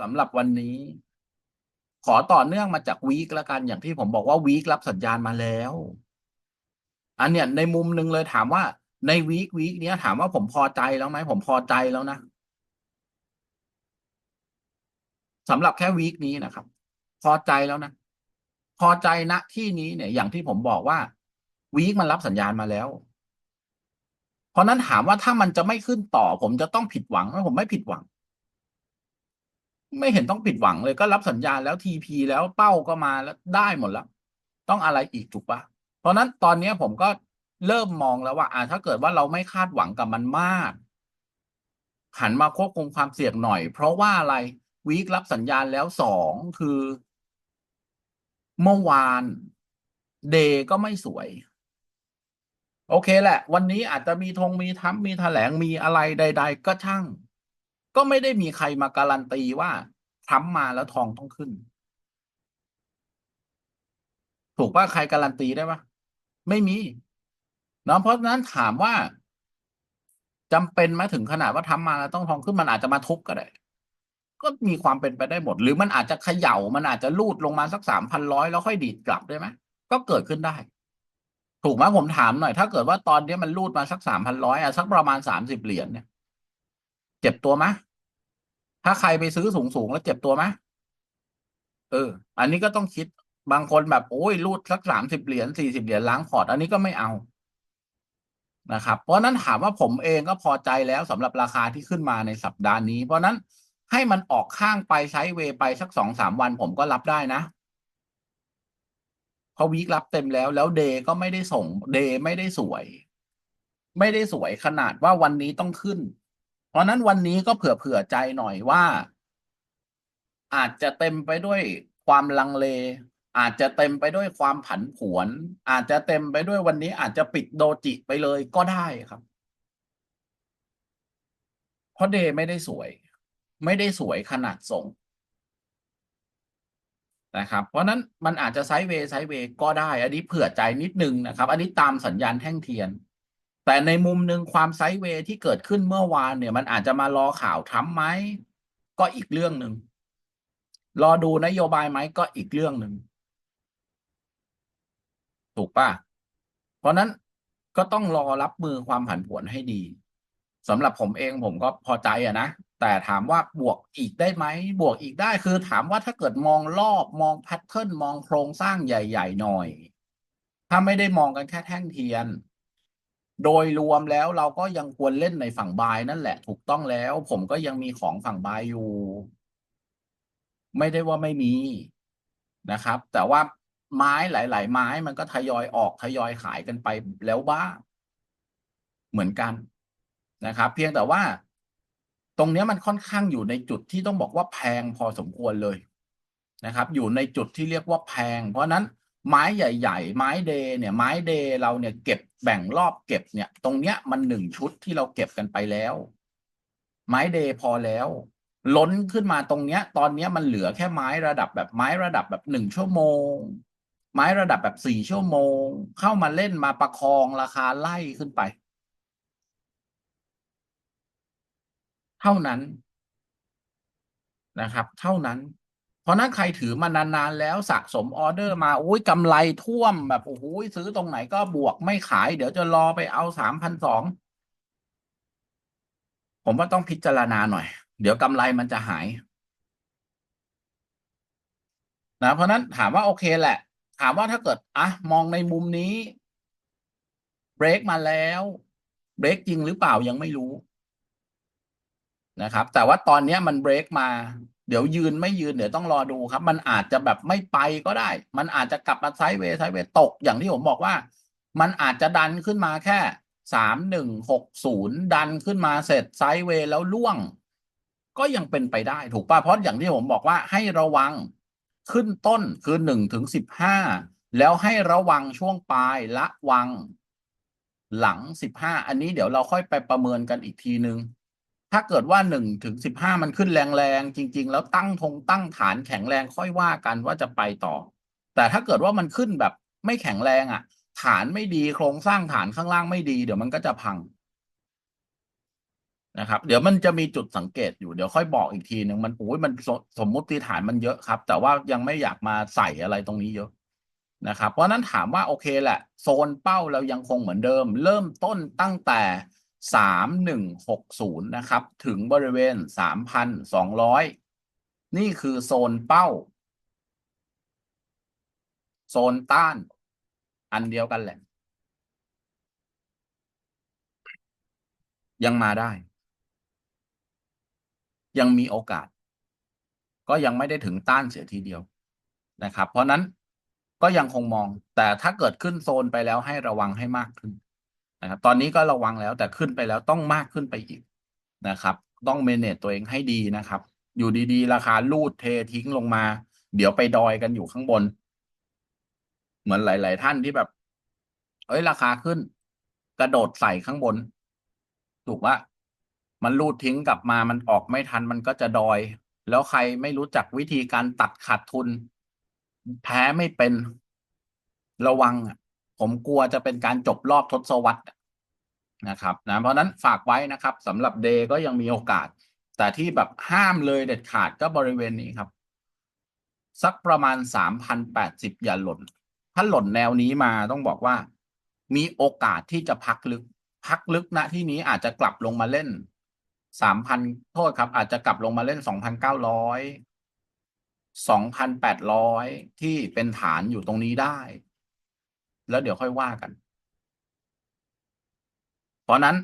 สำหรับวันนี้ ขอต่อเนื่องมาจากวีคล้วกันอย่างที่ผมบอกว่าวีครับสัญญาณมาแล้ว อันเนี้ยในมุมหนึ่งเลยถามว่า ในวีควีคเนี้ยถามว่าผมพอใจแล้วไหมผมพอใจแล้วนะสำหรับแค่วีคนี้นะครับ พอใจแล้วนะพอใจณที่นี้เนี่ย อย่างที่ผมบอกว่าวีคมันรับสัญญาณมาแล้ว เพราะนั้นถามว่าถ้ามันจะไม่ขึ้นต่อ ผมจะต้องผิดหวังไหมผมไม่ผิดหวัง ไม่เห็นต้องผิดหวังเลยก็รับสัญญาณแล้วทีพีแล้วเป้าก็มาแล้วได้หมดแล้ว ต้องอะไรอีกถูกปะเพราะนั้นตอนนี้ผมก็เริ่มมองแล้วว่าอ่าถ้าเกิดว่าเราไม่คาดหวังกับมันมาก หันมาควบคุมความเสี่ยงหน่อย เพราะว่าอะไรวีครับสัญญาณแล้วสองคือ เมื่อวานเดย์ก็ไม่สวย โอเคแหละ วันนี้อาจจะมีธงมีทัมมีแถลงมีอะไรใด ๆ ก็ช่าง ก็ไม่ได้มีใครมาการันตีว่าทรัมป์มาแล้วทองต้องขึ้น ถูกป่ะใครการันตีได้ปะไม่มีเนาะเพราะฉะนั้นถามว่าจำเป็นไหมถึงขนาดว่าทำมาแล้วต้องทองขึ้นมันอาจจะมาทุบก็ได้ ก็มีความเป็นไปได้หมด หรือมันอาจจะเขย่ามันอาจจะลูดลงมาสักสามพันร้อยแล้วค่อยดีดกลับได้ไหมก็เกิดขึ้นได้ ถูกไหมผมถามหน่อย ถ้าเกิดว่าตอนนี้มันลูดมาสักสามพันร้อยอะสักประมาณสามสิบเหรียญเนี่ย เจ็บตัวไหมถ้าใครไปซื้อสูงสูงแล้วเจ็บตัวไหมเออ อันนี้ก็ต้องคิดบางคนแบบโอ้ยรูดสักสามสิบเหรียญสี่สิบเหรียญล้างพอร์ตอันนี้ก็ไม่เอานะครับ เพราะนั้นถามว่าผมเองก็พอใจแล้วสำหรับราคาที่ขึ้นมาในสัปดาห์นี้ เพราะนั้นให้มันออกข้างไปใช้เวไปสักสองสามวันผมก็รับได้นะเพราะวีครับเต็มแล้วแล้วเดย์ก็ไม่ได้ส่งเดย์ไม่ได้สวย ไม่ได้สวยขนาดว่าวันนี้ต้องขึ้น เพราะนั้นวันนี้ก็เผื่อเผื่อใจหน่อยว่า อาจจะเต็มไปด้วยความลังเล อาจจะเต็มไปด้วยความผันผวน อาจจะเต็มไปด้วยวันนี้อาจจะปิดโดจิไปเลยก็ได้ครับ เพราะเดย์ไม่ได้สวย ไม่ได้สวยขนาดส่งนะครับ เพราะนั้นมันอาจจะไซด์เวย์ไซด์เวย์ก็ได้ อันนี้เผื่อใจนิดนึงนะครับ อันนี้ตามสัญญาณแท่งเทียน แต่ในมุมหนึ่งความไซด์เวย์ที่เกิดขึ้นเมื่อวานเนี่ย มันอาจจะมารอข่าวทรัมป์ไหมก็อีกเรื่องหนึ่งรอดูนโยบายไหมก็อีกเรื่องหนึ่งถูกป่ะ เพราะนั้นก็ต้องรอรับมือความผันผวนให้ดีสำหรับผมเองผมก็พอใจอะนะ แต่ถามว่าบวกอีกได้ไหม บวกอีกได้คือถามว่าถ้าเกิดมองรอบมองแพทเทิร์นมองโครงสร้างใหญ่ ๆ หน่อย ถ้าไม่ได้มองกันแค่แท่งเทียน โดยรวมแล้วเราก็ยังควรเล่นในฝั่งบายนั่นแหละ ถูกต้องแล้ว ผมก็ยังมีของฝั่งบายอยู่ ไม่ได้ว่าไม่มีนะครับ แต่ว่าไม้หลาย ๆ ไม้มันก็ทยอยออกทยอยขายกันไปแล้วบ้างเหมือนกันนะครับ เพียงแต่ว่า ตรงนี้มันค่อนข้างอยู่ในจุดที่ต้องบอกว่าแพงพอสมควรเลยนะครับ อยู่ในจุดที่เรียกว่าแพง เพราะนั้นไม้ใหญ่ ๆ ไม้เดย์เนี่ย ไม้เดย์เราเนี่ยเก็บ แบ่งรอบเก็บเนี่ย ตรงเนี้ยมันหนึ่งชุดที่เราเก็บกันไปแล้ว ไม้เดย์พอแล้ว ล้นขึ้นมาตรงเนี้ย ตอนเนี้ยมันเหลือแค่ไม้ระดับแบบไม้ระดับแบบหนึ่งชั่วโมง ไม้ระดับแบบสี่ชั่วโมง เข้ามาเล่นมาประคองราคาไล่ขึ้นไป เท่านั้นนะครับ เท่านั้น เพราะนั้นใครถือมานานๆแล้วสะสมออเดอร์มาโอ้ยกำไรท่วมแบบโอ้โหซื้อตรงไหนก็บวกไม่ขาย เดี๋ยวจะรอไปเอาสามพันสองผมว่าต้องพิจารณาหน่อย เดี๋ยวกำไรมันจะหายนะเพราะนั้นถามว่าโอเคแหละ ถามว่าถ้าเกิดอะมองในมุมนี้เบรกมาแล้วเบรกจริงหรือเปล่ายังไม่รู้นะครับ แต่ว่าตอนนี้มันเบรกมา เดี๋ยวยืนไม่ยืนเดี๋ยวต้องรอดูครับ มันอาจจะแบบไม่ไปก็ได้ มันอาจจะกลับมาไซด์เวย์ไซด์เวย์ตกอย่างที่ผมบอกว่า มันอาจจะดันขึ้นมาแค่สามหนึ่งหกศูนย์ดันขึ้นมาเสร็จไซด์เวย์แล้วล่วง ก็ยังเป็นไปได้ถูกป่ะเพราะอย่างที่ผมบอกว่าให้ระวังขึ้นต้นคือหนึ่งถึงสิบห้าแล้วให้ระวังช่วงปลายละวังหลังสิบห้าอันนี้เดี๋ยวเราค่อยไปประเมินกันอีกทีนึง ถ้าเกิดว่าหนึ่งถึงสิบห้ามันขึ้นแรงๆจริง ๆ แล้วตั้งธงตั้งฐานแข็งแรงค่อยว่ากันว่าจะไปต่อ แต่ถ้าเกิดว่ามันขึ้นแบบไม่แข็งแรงอะ ฐานไม่ดีโครงสร้างฐานข้างล่างไม่ดี เดี๋ยวมันก็จะพังนะครับ เดี๋ยวมันจะมีจุดสังเกตอยู่เดี๋ยวค่อยบอกอีกทีหนึ่งมันโอ้ยมันสสมมุติฐานมันเยอะครับ แต่ว่ายังไม่อยากมาใส่อะไรตรงนี้เยอะนะครับ เพราะฉะนั้นถามว่าโอเคแหละ โซนเป้าเรายังคงเหมือนเดิม เริ่มต้นตั้งแต่ สามหนึ่งหกศูนย์นะครับ ถึงบริเวณสามพันสองร้อยนี่คือโซนเป้า โซนต้าน อันเดียวกันแหละ ยังมาได้ ยังมีโอกาส ก็ยังไม่ได้ถึงต้านเสียทีเดียวนะครับ เพราะนั้นก็ยังคงมองแต่ถ้าเกิดขึ้นโซนไปแล้วให้ระวังให้มากขึ้น นะครับตอนนี้ก็ระวังแล้วแต่ขึ้นไปแล้วต้องมากขึ้นไปอีกนะครับ ต้องเมเนจตัวเองให้ดีนะครับ อยู่ดีๆ ราคาลูดเททิ้งลงมา เดี๋ยวไปดอยกันอยู่ข้างบน เหมือนหลาย ๆ ท่านที่แบบ เอ้ยราคาขึ้น กระโดดใส่ข้างบน ถูกว่ามันรูดทิ้งกลับมามันออกไม่ทันมันก็จะดอย แล้วใครไม่รู้จักวิธีการตัดขาดทุนแพ้ไม่เป็นระวังอะ ผมกลัวจะเป็นการจบรอบทศวรรษนะครับนะเพราะนั้นฝากไว้นะครับสำหรับเดย์ก็ยังมีโอกาส แต่ที่แบบห้ามเลยเด็ดขาดก็บริเวณนี้ครับ สักประมาณสามพันแปดสิบอย่าหล่น ถ้าหล่นแนวนี้มาต้องบอกว่า มีโอกาสที่จะพักลึก พักลึกณที่นี้อาจจะกลับลงมาเล่นสามพันโทษครับ อาจจะกลับลงมาเล่นสองพันเก้าร้อยสองพันแปดร้อยที่เป็นฐานอยู่ตรงนี้ได้ แล้วเดี๋ยวค่อยว่ากัน เพราะนั้น